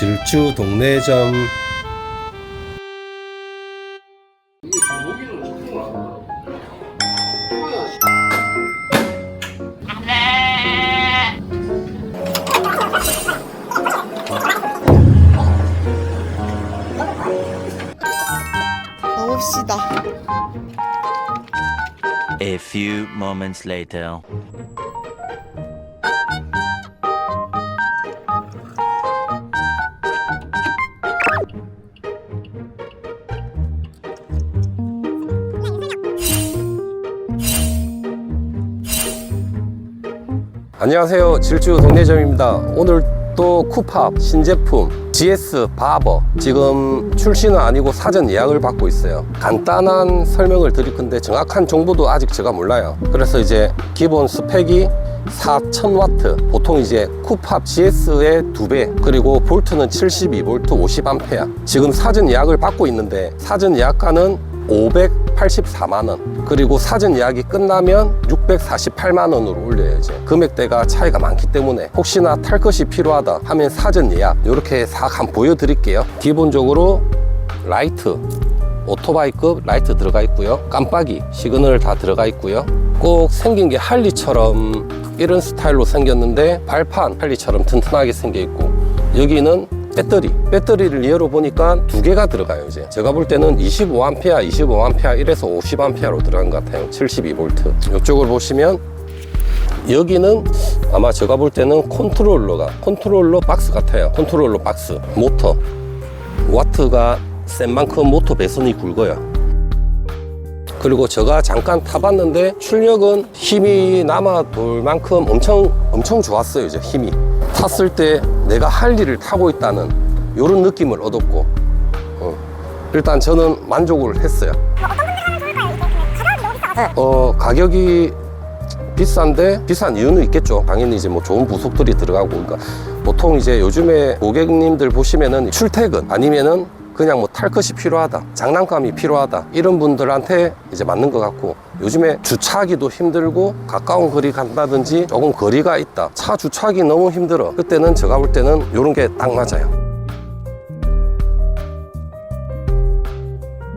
질주 동네점. 가봅시다. A few moments later. 안녕하세요. 질주 동네점입니다. 오늘 또 쿠팝 신제품 GS 바버. 지금 출시는 아니고 사전 예약을 받고 있어요. 간단한 설명을 드릴 건데 정확한 정보도 아직 제가 몰라요. 그래서 이제 기본 스펙이 4000W 보통 이제 쿠팝 GS의 두배 그리고 볼트는 72V 50A 지금 사전 예약을 받고 있는데 사전 예약가는 584만 원. 그리고 사전 예약이 끝나면 648만 원으로 올려요 이제 금액대가 차이가 많기 때문에 혹시나 탈 것이 필요하다 하면 사전 예약. 이렇게 싹 한번 보여드릴게요. 기본적으로 라이트 오토바이급 라이트 들어가 있고요. 깜빡이 시그널 다 들어가 있고요. 꼭 생긴 게 할리처럼 이런 스타일로 생겼는데 발판 할리처럼 튼튼하게 생겨 있고 여기는 배터리. 배터리를 예로 보니까 두 개가 들어가요 이제. 제가 볼 때는 25A 25A 이래서 50A로 들어간 것 같아요. 72V 이쪽을 보시면 여기는 아마 제가 볼 때는 컨트롤러가 컨트롤러 박스 같아요. 컨트롤러 박스 모터. 와트가 센 만큼 모터 배선이 굵어요. 그리고 제가 잠깐 타봤는데 출력은 힘이 남아 돌 만큼 엄청 엄청 좋았어요 이제 힘이 탔을 때 내가 할 일을 타고 있다는 이런 느낌을 얻었고 어, 일단 저는 만족을 했어요. 어 가격이 비싼데 비싼 이유는 있겠죠. 당연히 이제 뭐 좋은 부속들이 들어가고 그러니까 보통 이제 요즘에 고객님들 보시면은 출퇴근 아니면은 그냥 뭐 탈 것이 필요하다 장난감이 필요하다 이런 분들한테 이제 맞는 것 같고 요즘에 주차하기도 힘들고 가까운 거리 간다든지 조금 거리가 있다 차 주차하기 너무 힘들어 그때는 제가 볼 때는 이런 게 딱 맞아요.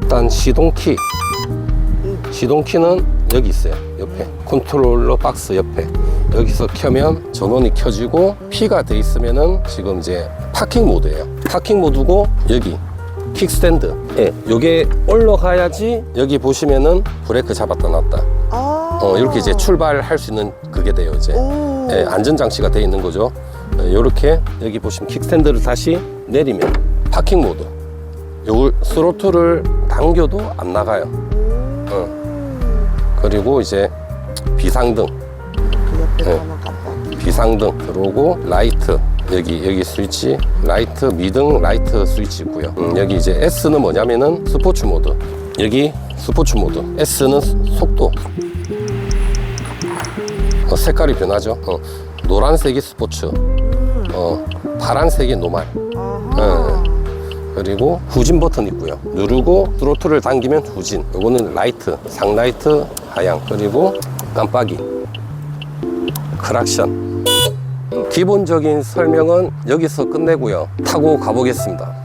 일단 시동키. 시동키는 여기 있어요 옆에. 컨트롤러 박스 옆에. 여기서 켜면 전원이 켜지고 P가 돼 있으면은 지금 이제 파킹 모드예요. 파킹 모드고 여기 킥스탠드 예, 요게 올라가야지 여기 보시면은 브레이크 잡았다 놨다 아. 어, 이렇게 이제 출발할 수 있는 그게 돼요 이제 오. 예, 안전 장치가 돼 있는 거죠 이렇게 여기 보시면 킥스탠드를 다시 내리면 파킹 모드 요걸 스로틀을 당겨도 안 나가요 어. 그리고 이제 비상등 그 옆에 네. 가면. 비상등 들어오고 라이트 여기 여기 스위치 라이트 미등 라이트 스위치 있고요. 음, 여기 이제 S는 뭐냐면은 스포츠 모드. 여기 스포츠 모드. S는 속도. 어, 색깔이 변하죠? 어, 노란색이 스포츠. 어, 파란색이 노말. 아하. 그리고 후진 버튼 있고요. 누르고 스로틀을 당기면 후진. 요거는 라이트 상라이트 하향. 그리고 깜빡이. 크락션 기본적인 설명은 여기서 끝내고요. 타고 가보겠습니다.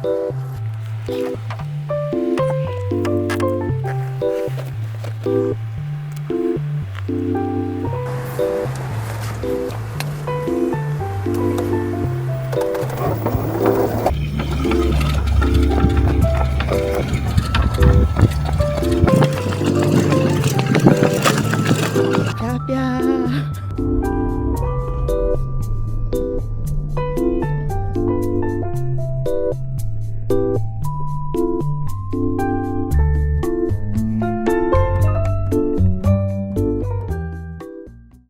뼈